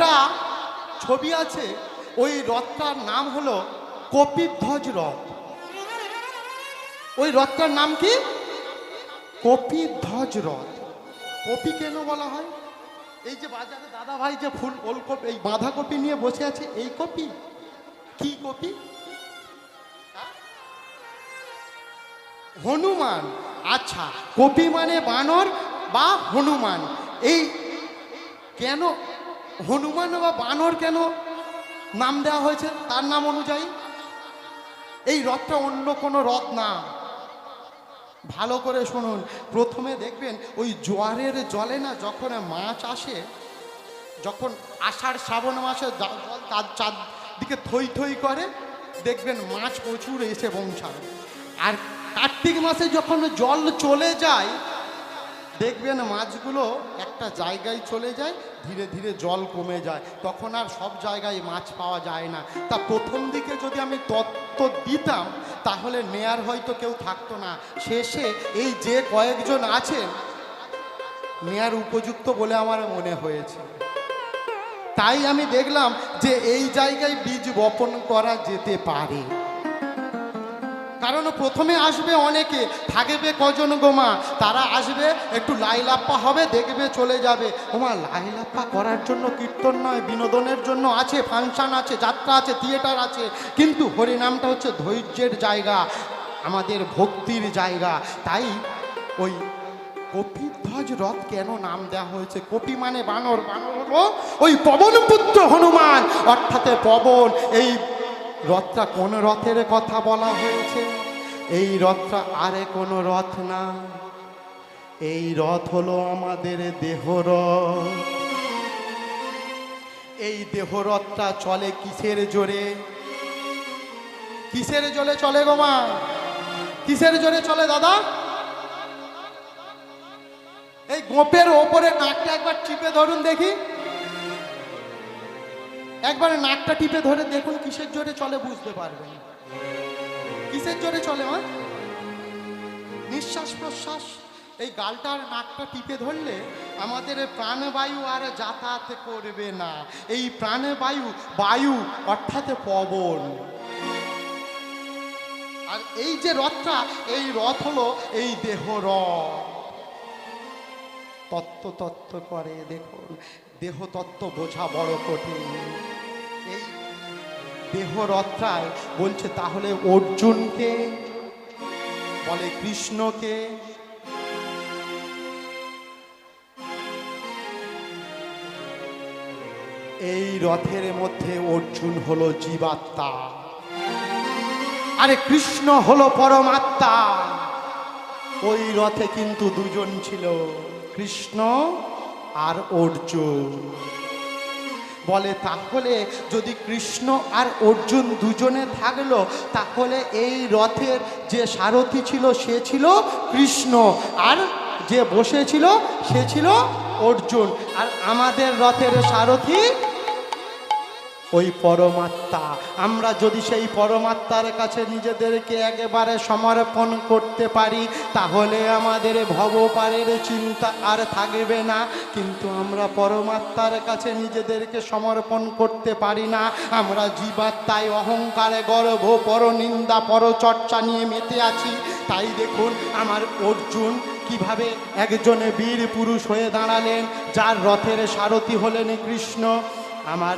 একটা ছবি আছে, ওই রথটার নাম হলো কপিধ্বজ রথ। ওই রথটার নাম কি? কপিধ্বজ রথ। কপি কেন বলা হয়? এই যে বাজারে দাদা ভাই যে ফুল ওলকপি এই বাঁধাকপি নিয়ে বসে আছে, এই কপি? কি কপি? হনুমান। আচ্ছা কপি মানে বানর বা হনুমান। এই কেন হনুমান বা বানর কেন নাম দেওয়া হয়েছে? তার নাম অনুযায়ী এই রথটা অন্য কোনো রথ না। ভালো করে শুনুন। প্রথমে দেখবেন ওই জোয়ারের জলে না যখন মাছ আসে, যখন আষাঢ় শ্রাবণ মাসে জল তার চারদিকে থই থই করে, দেখবেন মাছ প্রচুর এসে পৌঁছায়। আর কার্তিক মাসে যখন জল চলে যায় দেখবেন মাছগুলো একটা জায়গায় চলে যায়, ধীরে ধীরে জল কমে যায়। তখন আর সব জায়গায় মাছ পাওয়া যায় না। তা প্রথম দিকে যদি আমি তত্ত্ব দিতাম, তাহলে নেয়ার হয়তো কেউ থাকতো না। শেষে এই যে কয়েকজন আছেন, নেয়ার উপযুক্ত বলে আমার মনে হয়েছে। তাই আমি দেখলাম যে এই জায়গায় বীজ বপন করা যেতে পারে। কারণ প্রথমে আসবে অনেকে, থাকবে কজন গোমা তারা আসবে, একটু লাইলাপ্পা হবে, দেখবে চলে যাবে। ওমা লাইলাপ্পা করার জন্য কীর্তন নয়, বিনোদনের জন্য আছে, ফাংশন আছে, যাত্রা আছে, থিয়েটার আছে। কিন্তু হরিনামটা হচ্ছে ধৈর্যের জায়গা, আমাদের ভক্তির জায়গা। তাই ওই কপিধ্বজ রথ কেন নাম দেওয়া হয়েছে? কপি মানে বানর বানর হলো ওই পবন পুত্র হনুমান। অর্থাৎ পবন, এই রথটা কোন রথের কথা বলা হয়েছে? এই রথটা আরে কোনো রথ না। এই রথ হলো আমাদের দেহ রথ। এই দেহ রথটা চলে কিসের জোরে? কিসের জোরে চলে গো মা? কিসের জোরে চলে দাদা? এই গোপের ওপরে নাকটা একবার টিপে ধরুন দেখি। একবার নাকটা টিপে ধরে দেখুন কিসের জোরে চলে বুঝতে পারবেন। কিসের জোরে চলে, মা? নিঃশ্বাস প্রশ্বাস। এই গালটার নাকটা টিপে ধরলে আমাদের প্রাণবায়ু আর যাতায়াত করবে না। এই প্রাণবায়ু, বায়ু অর্থাৎ পবন। আর এই যে রথটা, এই রথ হলো এই দেহ রথ। তত্ত্ব তত্ত্ব করে দেখুন, দেহ তত্ত্ব বোঝা বড় কঠিন। দেহ রথটায় বলছে, তাহলে অর্জুনকে বলে কৃষ্ণকে এই রথের মধ্যে অর্জুন হলো জীবাত্মা। আরে কৃষ্ণ হলো পরমাত্মা। ওই রথে কিন্তু দুজন ছিল, কৃষ্ণ আর অর্জুন। বলে, তাহলে যদি কৃষ্ণ আর অর্জুন দুজনে থাকল, তাহলে এই রথের যে সারথি ছিল, সে ছিল কৃষ্ণ। আর যে বসেছিল, সে ছিল অর্জুন। আর আমাদের রথের সারথি ওই পরমাত্মা। আমরা যদি সেই পরমাত্মার কাছে নিজেদেরকে একেবারে সমর্পণ করতে পারি, তাহলে আমাদের ভবপারের চিন্তা আর থাকবে না। কিন্তু আমরা পরমাত্মার কাছে নিজেদেরকে সমর্পণ করতে পারি না। আমরা জীবাত্মায় অহংকারে গর্ব পরনিন্দা, পরচর্চা নিয়ে মেতে আছি। তাই দেখুন, আমার অর্জুন কীভাবে একজনে বীর পুরুষ হয়ে দাঁড়ালেন, যার রথের সারথি হলেন কৃষ্ণ। আমার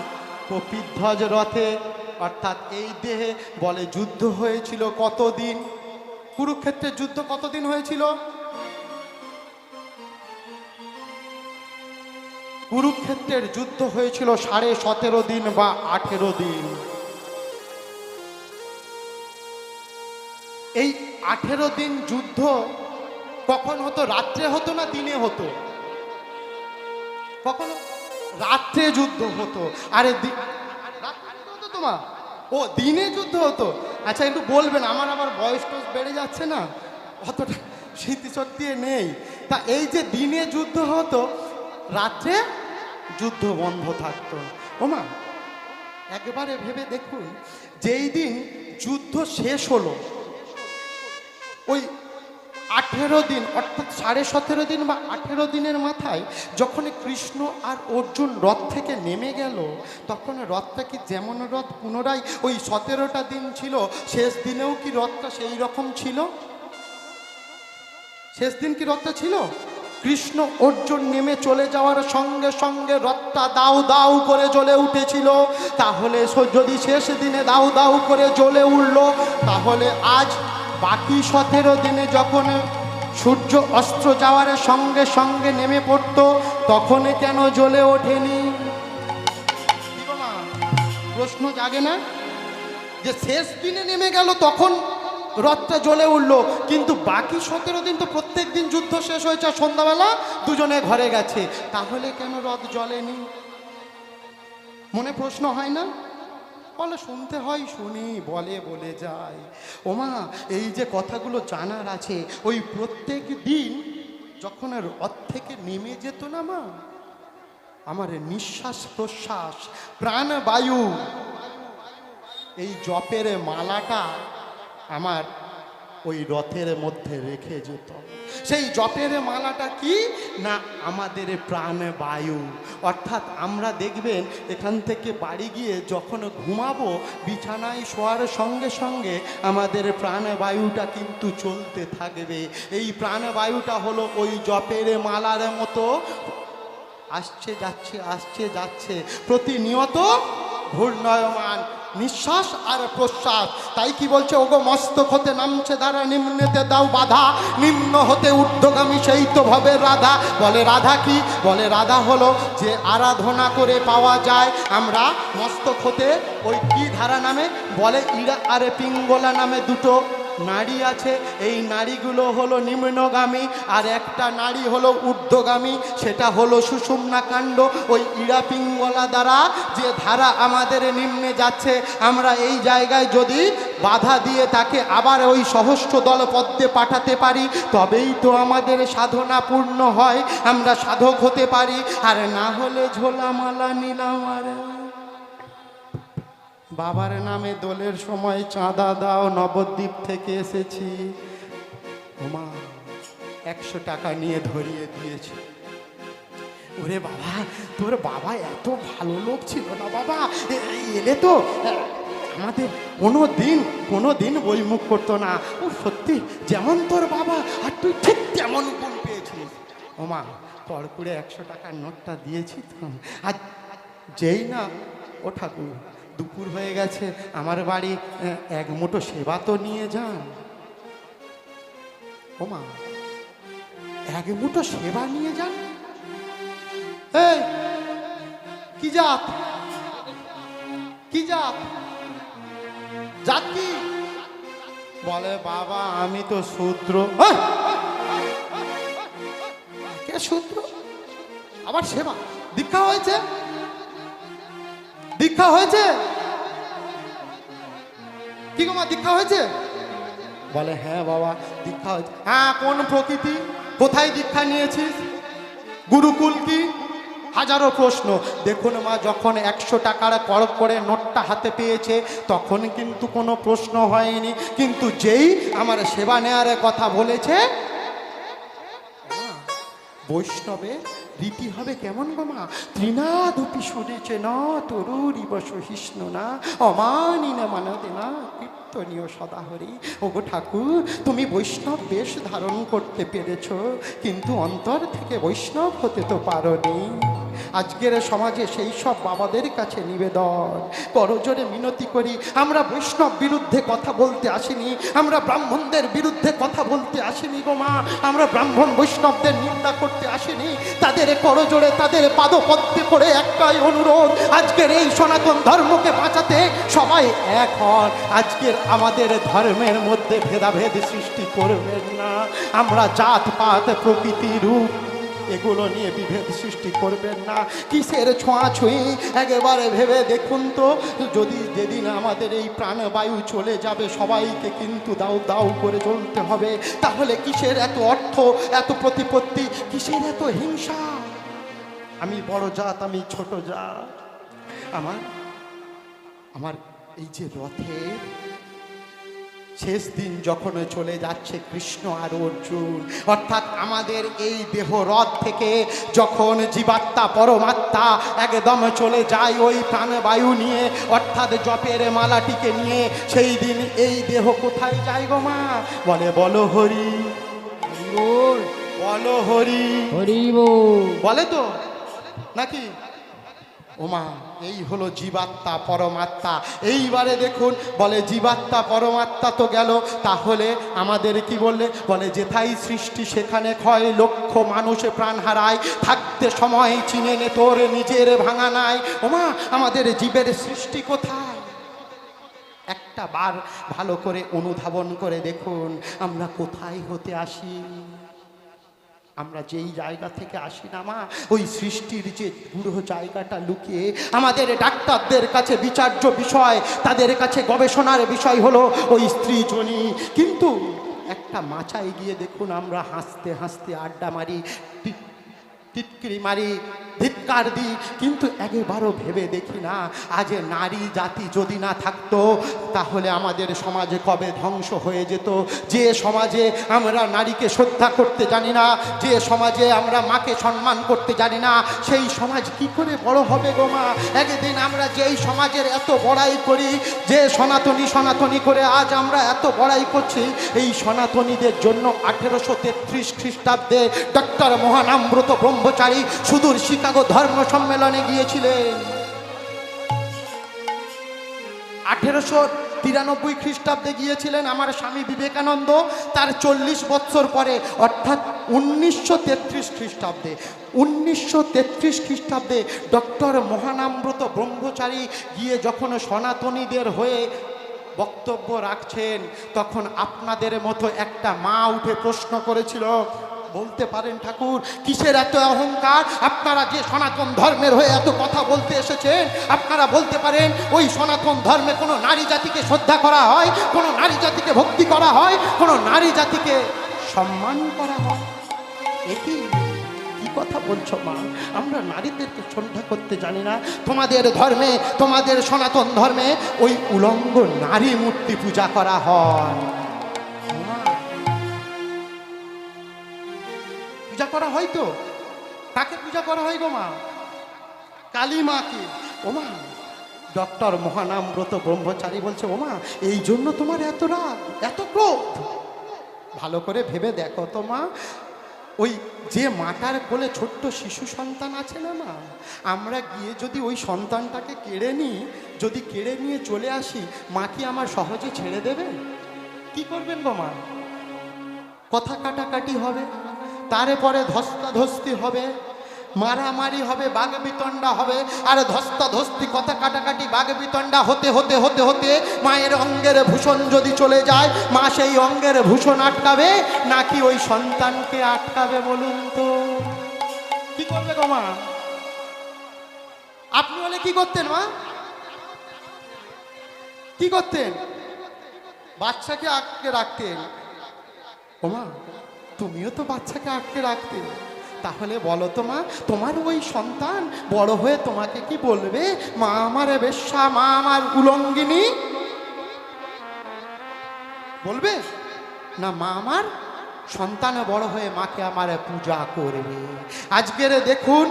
কপিধ্বজ রথে, অর্থাৎ এই দেহে বলে যুদ্ধ হয়েছিল কতদিন? কুরুক্ষেত্রের যুদ্ধ কতদিন হয়েছিল? কুরুক্ষেত্রের যুদ্ধ হয়েছিল সাড়ে সতেরো দিন বা আঠেরো দিন। এই আঠেরো দিন যুদ্ধ কখন হতো? রাত্রে হতো না দিনে হতো? কখনো রাত্রে যুদ্ধ হতো। আরে হতো তোমার ও, দিনে যুদ্ধ হতো? আচ্ছা একটু বলবেন, আমার আবার বয়স টয়স বেড়ে যাচ্ছে না? অতটা স্মৃতিশক্তি নেই। তা এই যে দিনে যুদ্ধ হতো, রাত্রে যুদ্ধ বন্ধ থাকতো। ওমা একবারে ভেবে দেখুন, যেই দিন যুদ্ধ শেষ হলো, ওই আঠেরো দিন, অর্থাৎ সাড়ে সতেরো দিন বা আঠেরো দিনের মাথায় যখন কৃষ্ণ আর অর্জুন রথ থেকে নেমে গেল, তখন রথটা কি যেমন রথ? পুনরায় ওই সতেরোটা দিন ছিল, শেষ দিনেও কি রথটা সেই রকম ছিল? শেষ দিন কি রথটা ছিল? কৃষ্ণ অর্জুন নেমে চলে যাওয়ার সঙ্গে সঙ্গে রথটা দাউ দাউ করে জ্বলে উঠেছিল। তাহলে যদি শেষ দিনে দাউ দাউ করে জ্বলে উঠল, তাহলে আজ বাকি সতেরো দিনে যখন সূর্য অস্ত্র যাওয়ার সঙ্গে সঙ্গে নেমে পড়তো, তখন কেন জ্বলে ওঠেনি? প্রশ্ন জাগে না? যে শেষ দিনে নেমে গেল, তখন রথটা জ্বলে উঠল। কিন্তু বাকি সতেরো দিন তো প্রত্যেক দিন যুদ্ধ শেষ হয়েছে আর সন্ধ্যাবেলা দুজনে ঘরে গেছে। তাহলে কেন রথ জ্বলেনি? মনে প্রশ্ন হয় না? বলে শুনতে হয়, শুনি, বলে বলে যায়। ওমা, এই যে কথাগুলো জানার আছে, ওই প্রত্যেক দিন যখন আর রথ থেকে নেমে যেত না মা, আমার নিঃশ্বাস প্রশ্বাস প্রাণবায়ু এই জপের মালাটা আমার ওই রথের মধ্যে রেখে যেত। সেই জপের মালাটা কি? না, আমাদের প্রাণবায়ু অর্থাৎ আমরা দেখবেন, এখান থেকে বাড়ি গিয়ে যখন ঘুমাবো, বিছানায় শোয়ার সঙ্গে সঙ্গে আমাদের প্রাণবায়ুটা কিন্তু চলতে থাকবে। এই প্রাণবায়ুটা হলো ওই জপের মালার মতো। আসছে, যাচ্ছে আসছে, যাচ্ছে। প্রতিনিয়ত ঘূর্ণয়মান। নিঃশ্বাস আর প্রশ্বাস। তাই কি বলছে, ওগো মস্তক হতে নামছে দ্বারা নিম্নেতে দাও বাধা, নিম্ন হতে ঊর্ধ্বগামী সেই তো ভাবে রাধা। বলে রাধা কি? বলে রাধা হলো যে আরাধনা করে পাওয়া যায়। আমরা মস্তক হতে ওই কি ধারা নামে? বলে ইড়া আরে পিঙ্গলা নামে দুটো নারী আছে, এই নারীগুলো হলো নিম্নগামী, আর একটা নারী হলো ঊর্ধ্বগামী, সেটা হলো সুষুম্না কাণ্ড, ওই ইড়াপিঙ্গলা দ্বারা যে ধারা আমাদের নিম্নে যাচ্ছে, আমরা এই জায়গায় যদি বাধা দিয়ে তাকে আবার ওই সহস্র দল পদ্মে পাঠাতে পারি, তবেই তো আমাদের সাধনা পূর্ণ হয়, আমরা সাধক হতে পারি, আর না হলে ঝোলামালা নিলাম আরে বাবার নামে দোলের সময় চাঁদা দাও, নবদ্বীপ থেকে এসেছি। ওমা, একশো টাকা নিয়ে ধরিয়ে দিয়েছে। ওরে বাবা, তোর বাবা এত ভালো লোক ছিল না বাবা? এলে তো আমাদের কোনো দিন কোনো দিন বইমুখ করতো না। ও সত্যি, যেমন তোর বাবা, আর তুই ঠিক তেমন গুণ পেয়েছিস। ওমা, পরপুরে একশো টাকার নোটটা দিয়েছি তো। আর যেই না, ও ঠাকুর দুপুর হয়ে গেছে, আমার বাড়ি এক মুঠো সেবা তো নিয়ে যান। ওমা এক মুঠো সেবা নিয়ে যান? কি জাত? কি জাত? জাত কি? বলে, বাবা, আমি তো শূদ্র। এই! কে শূদ্র? আবার সেবা। দীক্ষা হয়েছে? দীক্ষা হয়েছে? কি গো মা, দীক্ষা হয়েছে? বলে হ্যাঁ বাবা, দীক্ষা হয়েছে। হ্যাঁ কোন প্রকৃতি? কোথায় দীক্ষা নিয়েছিস? গুরুকুল কি? হাজারো প্রশ্ন। দেখুন মা, যখন একশো টাকার কর করে নোটটা হাতে পেয়েছে, তখন কিন্তু কোনো প্রশ্ন হয়নি। কিন্তু যেই আমার সেবা নেওয়ার কথা বলেছে বৈষ্ণবে রীতি হবে কেমন গো মা? ত্রিনাদপি শুনেছে না তরুরিব সহিষ্ণু না? অমানি না মানতে না কীর্তনীয় সদাহরি। ওগো ঠাকুর, তুমি বৈষ্ণব বেশ ধারণ করতে পেরেছ, কিন্তু অন্তর থেকে বৈষ্ণব হতে তো পারোনি। আজকের সমাজে সেই সব বাবাদের কাছে নিবেদন। করজোরে মিনতি করি, আমরা বৈষ্ণব বিরুদ্ধে কথা বলতে আসিনি, আমরা ব্রাহ্মণদের বিরুদ্ধে কথা বলতে আসিনি গো মা, আমরা ব্রাহ্মণ বৈষ্ণবদের নিন্দা করতে আসিনি, তাদের করজোড়ে তাদের পাদপদ্মে করে একটাই অনুরোধ, আজকের এই সনাতন ধর্মকে বাঁচাতে সবাই এক হন। আজকের আমাদের ধর্মের মধ্যে ভেদাভেদ সৃষ্টি করবেন না, আমরা জাত পাত প্রকৃতি রূপ এগুলো নিয়ে বিভেদ সৃষ্টি করবেন না। কিসের ছোঁয়াছুঁই একেবারে ভেবে দেখুন তো, যদি যেদিন আমাদের এই প্রাণবায়ু চলে যাবে, সবাইকে কিন্তু দাও দাও করে চলতে হবে। তাহলে কিসের এত অর্থ, এত প্রতিপত্তি, কিসের এত হিংসা? আমি বড় জাত, আমি ছোট জাত। আমার আমার এই যে রথের শেষ দিন যখন চলে যাচ্ছে কৃষ্ণ আর অর্জুন অর্থাৎ আমাদের এই দেহ হ্রদ থেকে যখন জীবাত্মা পরমাত্মা একদম চলে যায় ওই প্রাণবায়ু নিয়ে অর্থাৎ জপের মালাটিকে নিয়ে সেই দিন এই দেহ কোথায় যায় গো মা? বলে বলো হরি। বল বলো হরি। হরি বল। বলে তো? নাকি? ওমা এই হলো জীবাত্মা পরমাত্মা। এইবারে দেখুন, বলে জীবাত্মা পরমাত্মা তো গেল, তাহলে আমাদের কি বললে? বলে যেথাই সৃষ্টি, সেখানে ক্ষয় লক্ষ মানুষে প্রাণ হারায়। থাকতে সময় চিনে নে, তোর নিজের ভাঙা নাই। ওমা, আমাদের জীবের সৃষ্টি কোথায়? একটা বার ভালো করে অনুধাবন করে দেখুন, আমরা কোথায় হতে আসি? আমরা যেই জায়গা থেকে আসি না মা, ওই সৃষ্টির যে বুড়ো জায়গাটা লুকিয়ে, আমাদের ডাক্তারদের কাছে বিচার্য বিষয়, তাদের কাছে গবেষণার বিষয় হলো ওই স্ত্রী জনি। কিন্তু একটা মাচায় গিয়ে দেখুন, আমরা হাসতে হাসতে আড্ডা মারি টিটকিরি মারি ধিৎকার দিই, কিন্তু একবারও ভেবে দেখি না, আজ নারী জাতি যদি না থাকতো, তাহলে আমাদের সমাজে কবে ধ্বংস হয়ে যেত? যে সমাজে আমরা নারীকে শ্রদ্ধা করতে জানি না, যে সমাজে আমরা মাকে সম্মান করতে জানি না, সেই সমাজ কি করে বড় হবে গো মা? একদিন আমরা যেই সমাজের এত বড়াই করি, যে সনাতনী সনাতনী করে আজ আমরা এত বড়াই করছি, এই সনাতনীদের জন্য আঠেরোশো তেত্রিশ খ্রিস্টাব্দে ডক্টর মহানাম্রত ব্রহ্মচারী সুদূর শিকাগো ধর্ম সম্মেলনে গিয়েছিলেন। আঠেরোশো তিরানব্বই খ্রিস্টাব্দে গিয়েছিলেন আমার স্বামী বিবেকানন্দ, তার চল্লিশ বৎসর পরে, অর্থাৎ উনিশশো তেত্রিশ খ্রিস্টাব্দে। উনিশশো তেত্রিশ খ্রিস্টাব্দে ডক্টর মহানাম্রত ব্রহ্মচারী গিয়ে যখন সনাতনীদের হয়ে বক্তব্য রাখছেন, তখন আপনাদের মতো একটা মা উঠে প্রশ্ন করেছিল বলতে পারেন ঠাকুর, কিসের এত অহংকার? আপনারা যে সনাতন ধর্মের হয়ে এত কথা বলতে এসেছেন, আপনারা বলতে পারেন ওই সনাতন ধর্মে কোনো নারী জাতিকে শ্রদ্ধা করা হয়, কোনো নারী জাতিকে ভক্তি করা হয়, কোনো নারী জাতিকে সম্মান করা হয়? একই কি কথা বলছো মা? আমরা নারীদেরকে শ্রদ্ধা করতে জানি না। তোমাদের ধর্মে, তোমাদের সনাতন ধর্মে ওই উলঙ্গ নারী মূর্তি পূজা করা হয়। পূজা করা হয় তো? কাকে পূজা করা হয় গো মা? কালী মাকে। ও মা, ডক্টর মহানামব্রত ব্রহ্মচারী বলছে, ও মা, এই জন্য তোমার এত রাগ, এত ক্রোধ। ভালো করে ভেবে দেখো তো মা, ওই যে মাটার কোলে ছোট্ট শিশু সন্তান আছে না মা, আমরা গিয়ে যদি ওই সন্তানটাকে কেড়ে নিই, যদি কেড়ে নিয়ে চলে আসি, মা কি আমার সহজে ছেড়ে দেবে? কি করবেন গো মা? কথা কাটাকাটি হবে। তারপরে ধস্তাধস্তি হবে, মারামারি হবে বাঘ বিতণ্ডা হবে। আর ধস্তাধস্তি কথা কাটাকাটি বাঘ বিতণ্ডা হতে হতে হতে হতে মায়ের অঙ্গের ভূষণ যদি চলে যায়, মা সেই অঙ্গের ভূষণ আটকাবে, নাকি ওই সন্তানকে আটকাবে বলুন তো? কি করবে গো মা? আপনি হলে কি করতেন মা? কি করতেন? বাচ্চাকে আটকে রাখতেন। ওমা তুমিও তো বাচ্চাকে আটকে রাখতে। তাহলে বলো তো মা, তোমার ওই সন্তান বড় হয়ে তোমাকে কি বলবে? মা আমার বেশ্যা, মা আমার উলঙ্গিনী। বলবে? না, মা আমার সন্তান বড় হয়ে মাকে আমার পূজা করবে। আজকের দেখুন,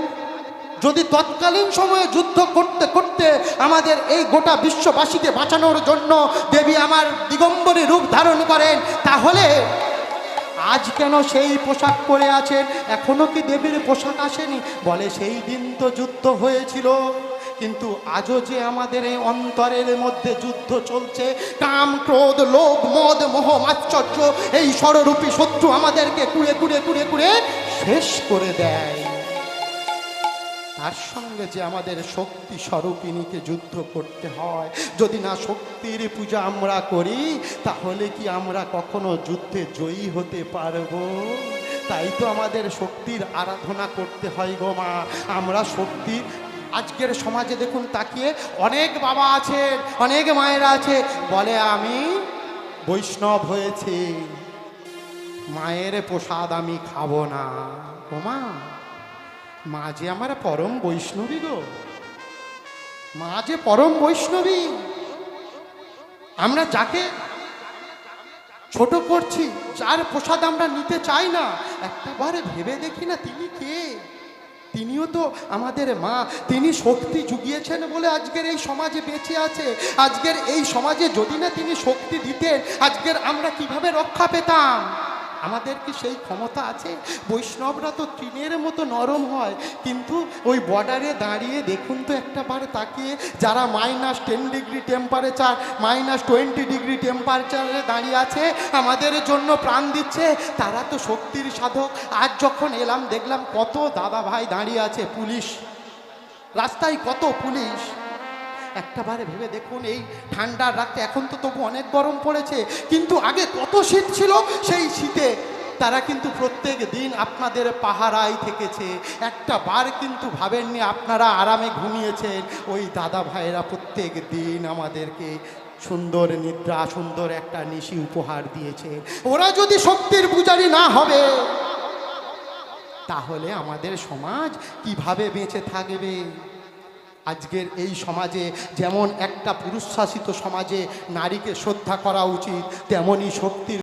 যদি তৎকালীন সময়ে যুদ্ধ করতে করতে আমাদের এই গোটা বিশ্ববাসীকে বাঁচানোর জন্য দেবী আমার দিগম্বরী রূপ ধারণ করেন, তাহলে আজ কেন সেই পোশাক পরে আছেন? এখনও কি দেবীর পোশাক আসেনি? বলে, সেই দিন তো যুদ্ধ হয়েছিল। কিন্তু আজও যে আমাদের এই অন্তরের মধ্যে যুদ্ধ চলছে, কাম, ক্রোধ, লোভ, মদ, মোহ মাশ্চর্য এই স্বরূপী শত্রু আমাদেরকে কুড়ে কুড়ে কুড়ে কুড়ে শেষ করে দেয়। তার সঙ্গে যে আমাদের শক্তি স্বরূপিনীকে যুদ্ধ করতে হয়। যদি না শক্তির পূজা আমরা করি, তাহলে কি আমরা কখনো যুদ্ধে জয়ী হতে পারব? তাই তো আমাদের শক্তির আরাধনা করতে হয় গো মা। আমরা শক্তি, আজকের সমাজে দেখুন তাকিয়ে অনেক বাবা আছে অনেক মায়েরা আছে বলে, আমি বৈষ্ণব হয়েছে। মায়ের প্রসাদ আমি খাব না। ও মা। মা যে আমার পরম বৈষ্ণবী গো। মা যে পরম বৈষ্ণবী। আমরা যাকে ছোট করছি, যার প্রসাদ আমরা নিতে চাই না, একটাবারে ভেবে দেখি না তিনি কে? তিনিও তো আমাদের মা। তিনি শক্তি জুগিয়েছেন বলে আজকের এই সমাজে বেঁচে আছে। আজকের এই সমাজে যদি না তিনি শক্তি দিতেন, আজকের আমরা কীভাবে রক্ষা পেতাম? আমাদের কি সেই ক্ষমতা আছে? বৈষ্ণবরা তো তৃণের মতো নরম হয়। কিন্তু ওই বর্ডারে দাঁড়িয়ে দেখুন তো একটা বার তাকিয়ে, যারা minus ten degree temperature minus twenty degree টেম্পারেচারে দাঁড়িয়ে আছে, আমাদের জন্য প্রাণ দিচ্ছে। তারা তো শক্তির সাধক। আজ যখন এলাম, দেখলাম কত দাদা ভাই দাঁড়িয়ে আছে পুলিশ। রাস্তায় কত পুলিশ। একটাবারে ভেবে দেখুন, এই ঠান্ডার রাতে এখন তো তবু অনেক গরম পড়েছে, কিন্তু আগে কত শীত ছিল, সেই শীতে তারা কিন্তু প্রত্যেক দিন আপনাদের পাহারায় থেকেছে। একটা বার কিন্তু ভাবেননি আপনারা আরামে ঘুমিয়েছেন। ওই দাদা ভাইয়েরা প্রত্যেক দিন আমাদেরকে সুন্দর নিদ্রা, সুন্দর একটা নিশি উপহার দিয়েছে। ওরা যদি শক্তির পূজারি না হবে, তাহলে আমাদের সমাজ কীভাবে বেঁচে থাকবে? আজকের এই সমাজে যেমন একটা পুরুষ শাসিত সমাজে নারীকে শ্রদ্ধা করা উচিত তেমনই শক্তির